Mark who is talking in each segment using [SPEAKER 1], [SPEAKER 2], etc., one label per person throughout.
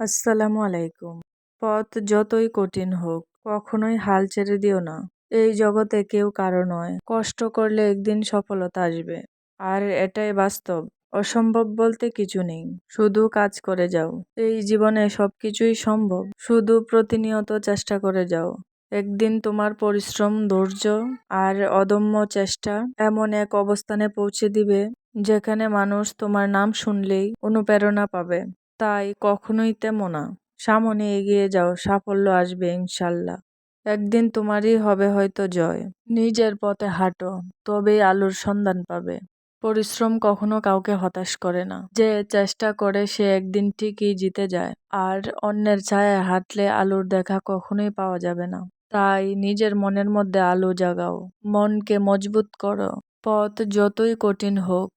[SPEAKER 1] আসসালামু আলাইকুম। পথ যতই কঠিন হোক, কখনোই হাল ছেড়ে দিও না। এই জগতে কেউ কারও নয়, কষ্ট করলে একদিন সফলতা আসবে। আর এটাই বাস্তব, অসম্ভব বলতে কিছু নেই। শুধু কাজ করে যাও। এই জীবনে সবকিছুই সম্ভব। শুধু প্রতিনিয়ত চেষ্টা করে যাও। একদিন তোমার পরিশ্রম, ধৈর্য আর অদম্য চেষ্টা এমন এক অবস্থানে পৌঁছে দিবে, যেখানে মানুষ তোমার নাম শুনলেই অনুপ্রেরণা পাবে। তাই কখনোই তেমো না। সামনে এগিয়ে যাও, সাফল্য আসবে, ইনশাল্লাহ। একদিন তোমারই হবে হয়তো জয়। নিজের পথে হাঁটো, তবেই আলোর সন্ধান পাবে। পরিশ্রম কখনো কাউকে হতাশ করে না। যে চেষ্টা করে, সে একদিন ঠিকই জিতে যায়। আর অন্যের ছায়ায় হাঁটলে আলোর দেখা কখনোই পাওয়া যাবে না। তাই নিজের মনের মধ্যে আলো জাগাও। মনকে মজবুত করো। পথ যতই কঠিন হোক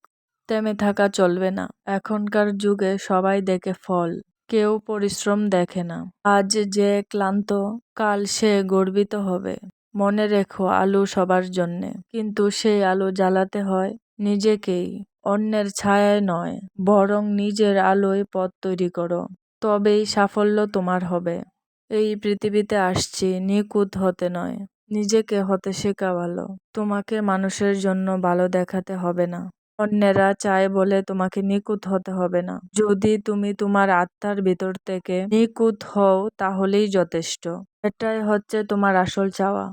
[SPEAKER 1] থেমে থাকা চলবে না। এখনকার যুগে সবাই দেখে ফল, কেউ পরিশ্রম দেখে না। আজ যে ক্লান্ত, কাল সে গর্বিত হবে। মনে রেখো আলু সবার জন্যে। কিন্তু সেই আলো জ্বালাতে হয় নিজেকেই, অন্যের ছায়ায় নয়, বরং নিজের আলোয় পথ তৈরি করো। তবেই সাফল্য তোমার হবে। এই পৃথিবীতে আসছি নিকুত হতে নয়। নিজেকে হতে শেখা ভালো তোমাকে মানুষের জন্য ভালো দেখাতে হবে না। অন্যেরা চায় বলে তোমাকে নিকুত হতে হবে না। যদি তুমি তোমার আত্মার ভিতর থেকে নিকুত হও, তাহলেই যথেষ্ট। এটাই হচ্ছে তোমার আসল চাওয়া।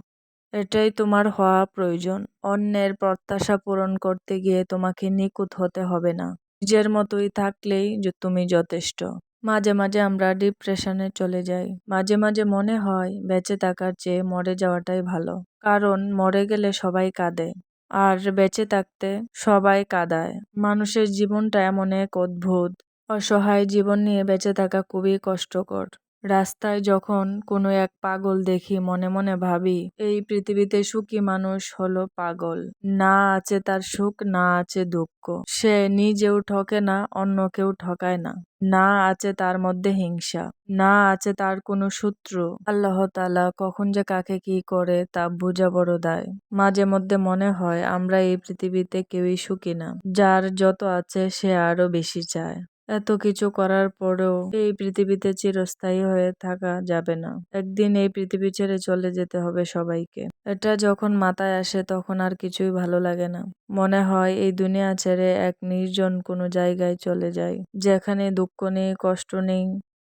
[SPEAKER 1] এটাই তোমার হওয়া প্রয়োজন। অন্যের প্রত্যাশা পূরণ করতে গিয়ে তোমাকে নিকুত হতে হবে না। নিজের মতোই থাকলেই তুমি যথেষ্ট। মাঝে মাঝে আমরা ডিপ্রেশনে চলে যাই। মাঝে মাঝে মনে হয়, বেঁচে থাকার চেয়ে মরে যাওয়াটাই ভালো। কারণ মরে গেলে সবাই কাঁদে। আর বেঁচে থাকতে সবাই কাদায়। মানুষের জীবনটা এমন এক অদ্ভুত। অসহায় জীবন নিয়ে বেঁচে থাকা খুবই কষ্টকর। রাস্তায় যখন কোনো এক পাগল দেখি, মনে মনে ভাবি, এই পৃথিবীতে সুখী মানুষ হলো পাগল। না আছে তার সুখ, না আছে দুঃখ। সে নিজেও ঠকে না, অন্য কেউ ঠকায় না। না আছে তার মধ্যে হিংসা। না আছে তার কোনো সূত্র আল্লাহ তালা কখন যে কাকে কি করে তা বোঝা বড় দায়। মাঝে মধ্যে মনে হয়, আমরা এই পৃথিবীতে কেউই সুখী না। যার যত আছে, সে আরও বেশি চায়। এত কিছু করার পরেও এই পৃথিবীতে চিরস্থায়ী হয়ে থাকা যাবে না। একদিন এই পৃথিবী ছেড়ে চলে যেতে হবে সবাইকে। এটা যখন মাথায় আসে তখন আর কিছুই ভালো লাগে না। মনে হয় এই দুনিয়া ছেড়ে এক নির্জন কোনো জায়গায় চলে যায়, যেখানে দুঃখ নেই, কষ্ট নেই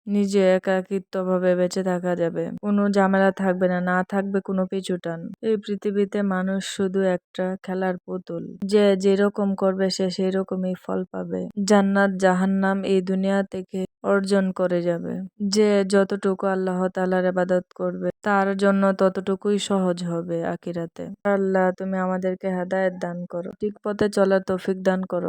[SPEAKER 1] নিজে একাকিত্বভাবে বেঁচে থাকা যাবে। কোনো ঝামেলা থাকবে না না থাকবে কোনো পিছুটান এই পৃথিবীতে মানুষ শুধু একটা খেলার পুতুল। যে যেরকম করবে, সে সেই রকমই ফল পাবে। জান্নাত, জাহান্নাম এই দুনিয়া থেকে অর্জন করে যাবে। যে যতটুকু আল্লাহ তালার আবাদত করবে, তার জন্য ততটুকুই সহজ হবে আকিরাতে আল্লাহ, তুমি আমাদেরকে হেদায়ত দান করো। ঠিক পথে চলার তৌফিক দান করো।